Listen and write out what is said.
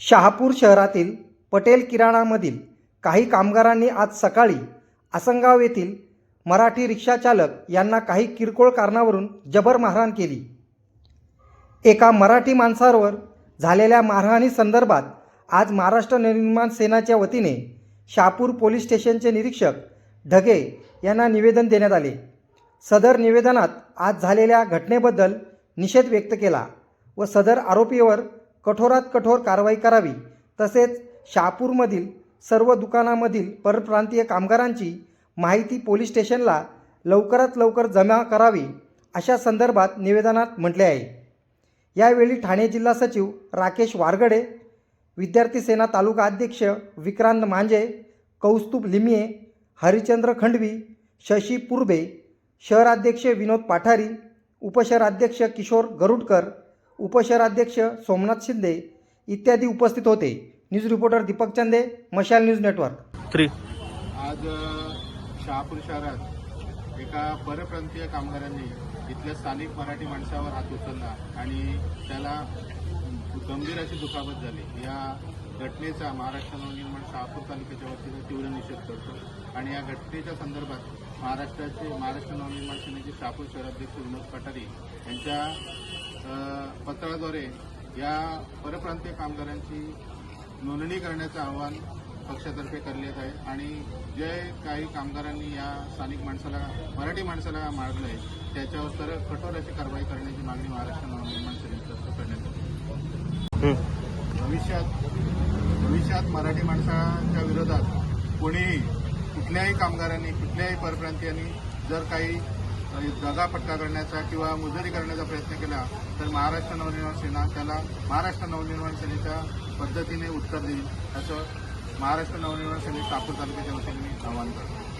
शहापूर शहरातील पटेल किराणामधील काही कामगारांनी आज सकाळी आसनगाव येथील मराठी रिक्षाचालक यांना काही किरकोळ कारणावरून जबर मारहाण केली. एका मराठी माणसावर झालेल्या मारहाणीसंदर्भात आज महाराष्ट्र निर्माण सेनाच्या वतीने शहापूर पोलीस स्टेशनचे निरीक्षक ढगे यांना निवेदन देण्यात आले. सदर निवेदनात आज झालेल्या घटनेबद्दल निषेध व्यक्त केला व सदर आरोपीवर कठोरात कठोर कारवाई करावी. तसेच शहापूरमधील सर्व दुकानामधील परप्रांतीय कामगारांची माहिती पोलीस स्टेशनला लवकरात लवकर जमा करावी अशा संदर्भात निवेदनात म्हटले आहे. यावेळी ठाणे जिल्हा सचिव राकेश वारगडे विद्यार्थी सेना तालुका अध्यक्ष विक्रांत मांजे कौस्तुभ लिमिये हरिचंद्र खंडवी शशी पुर्बे शहराध्यक्ष विनोद पाठारी उपशहराध्यक्ष किशोर गरुडकर उपशहराध्यक्ष सोमनाथ शिंदे इत्यादी उपस्थित होते. न्यूज रिपोर्टर दीपक चंदे मशाल न्यूज नेटवर्क. थ्री आज शहापूर शहरात एका परप्रांतीय कामगारांनी इथल्या स्थानिक मराठी माणसावर हात उचलला आणि त्याला गंभीर अशी दुखापत झाली. या घटनेचा महाराष्ट्र नवनिर्माण शहापूर तालुक्याच्या वतीने तीव्र निषेध करतो आणि या घटनेच्या संदर्भात महाराष्ट्राचे महाराष्ट्र नवनिर्माण सेनेचे शहापूर शहराध्यक्ष विनोद पठारी यांच्या पत्राद्वारे या परप्रांतीय कामगारांची नोंदणी करण्याचं आवाहन पक्षातर्फे करण्यात आहे आणि जे काही कामगारांनी या स्थानिक माणसाला मराठी माणसाला मारलं आहे त्याच्यावर तर कठोर अशी कारवाई करण्याची मागणी महाराष्ट्र नवनिर्माण सेनेतर्फे करण्यात आली. भविष्यात भविष्यात मराठी माणसाच्या विरोधात कोणीही कुठल्याही कामगारांनी कुठल्याही परप्रांतीयांनी जर काही अ, पट्टा करण्याचा किंवा मुजरी करण्याचा प्रयत्न केला तर महाराष्ट्र नवनिर्माण सेना त्याला महाराष्ट्र नवनिर्माण सेनेच्या पद्धतीने उत्तर देईल असं महाराष्ट्र नवनिर्माण सेने शहापूर तालुक्याच्या वतीने मी आवाहन करतो.